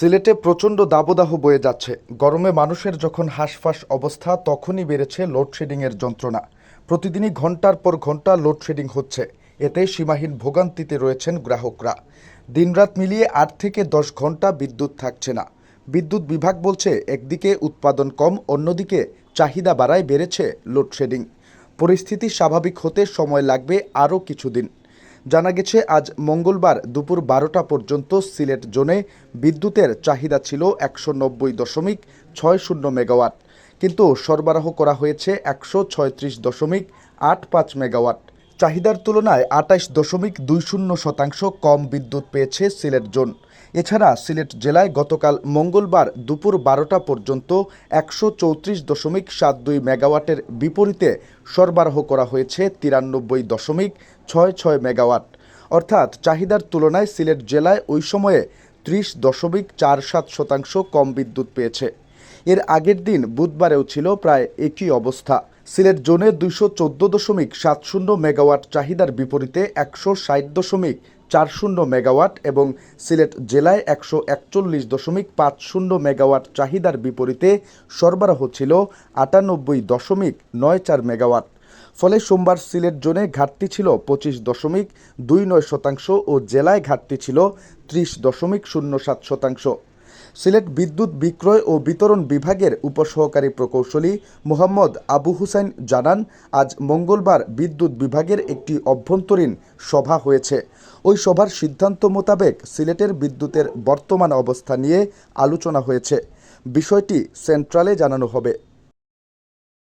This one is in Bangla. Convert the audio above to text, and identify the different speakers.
Speaker 1: সিলেটে প্রচণ্ড দাবদাহ বয়ে যাচ্ছে। গরমে মানুষের যখন হাঁসফাঁস অবস্থা, তখনই বেড়েছে লোডশেডিংয়ের যন্ত্রণা। প্রতিদিনই ঘণ্টার পর ঘণ্টা লোডশেডিং হচ্ছে। এতে সীমাহীন ভোগান্তিতে রয়েছেন গ্রাহকরা। দিনরাত মিলিয়ে আট থেকে দশ ঘণ্টা বিদ্যুৎ থাকছে না। বিদ্যুৎ বিভাগ বলছে, একদিকে উৎপাদন কম, অন্যদিকে চাহিদা বাড়ায় বেড়েছে লোডশেডিং। পরিস্থিতি স্বাভাবিক হতে সময় লাগবে আরও কিছুদিন। জানা গেছে, আজ মঙ্গলবার দুপুর বারোটা পর্যন্ত সিলেট জোনে বিদ্যুতের চাহিদা ছিল একশো নব্বই দশমিক ছয় শূন্য মেগাওয়াট, কিন্তু সরবরাহ করা হয়েছে একশো ছয়ত্রিশ দশমিক আট পাঁচ মেগাওয়াট। চাহিদার তুলনায় আটাইশ দশমিক দুই শূন্য শতাংশ কম বিদ্যুৎ পেয়েছে সিলেট জোন। এছাড়া সিলেট জেলায় গতকাল মঙ্গলবার দুপুর বারোটা পর্যন্ত একশো চৌত্রিশ দশমিক সাত দুই মেগাওয়াটের বিপরীতে সরবরাহ করা হয়েছে তিরানব্বই দশমিক ছয় ছয় মেগাওয়াট। অর্থাৎ চাহিদার তুলনায় সিলেট জেলায় ওই সময়ে ত্রিশ দশমিক চার সাত শতাংশ কম বিদ্যুৎ পেয়েছে। এর আগের দিন বুধবারেও ছিল প্রায় একই অবস্থা। সিলেট জোনে দুইশো চোদ্দ দশমিক সাত শূন্য মেগাওয়াট চাহিদার বিপরীতে একশো ষাট দশমিক চার শূন্য মেগাওয়াট এবং সিলেট জেলায় একশো একচল্লিশ দশমিক পাঁচ শূন্য মেগাওয়াট চাহিদার বিপরীতে সরবরাহ ছিল আটানব্বই দশমিক নয় চার মেগাওয়াট। ফলে সোমবার সিলেট জোনে ঘাটতি ছিল পঁচিশ দশমিক দুই নয় শতাংশ ও জেলায় ঘাটতি ছিল ত্রিশ দশমিক শূন্য সাত শতাংশ। সিলেট বিদ্যুৎ বিক্রয় ও বিতরণ বিভাগের উপসহকারী প্রকৌশলী মোহাম্মদ আবু হুসাইন জানান, আজ মঙ্গলবার বিদ্যুৎ বিভাগের একটি অভ্যন্তরীণ সভা হয়েছে। ওই সভার সিদ্ধান্ত মোতাবেক সিলেটের বিদ্যুতের বর্তমান অবস্থা নিয়ে আলোচনা হয়েছে। বিষয়টি সেন্ট্রালে জানানো হবে।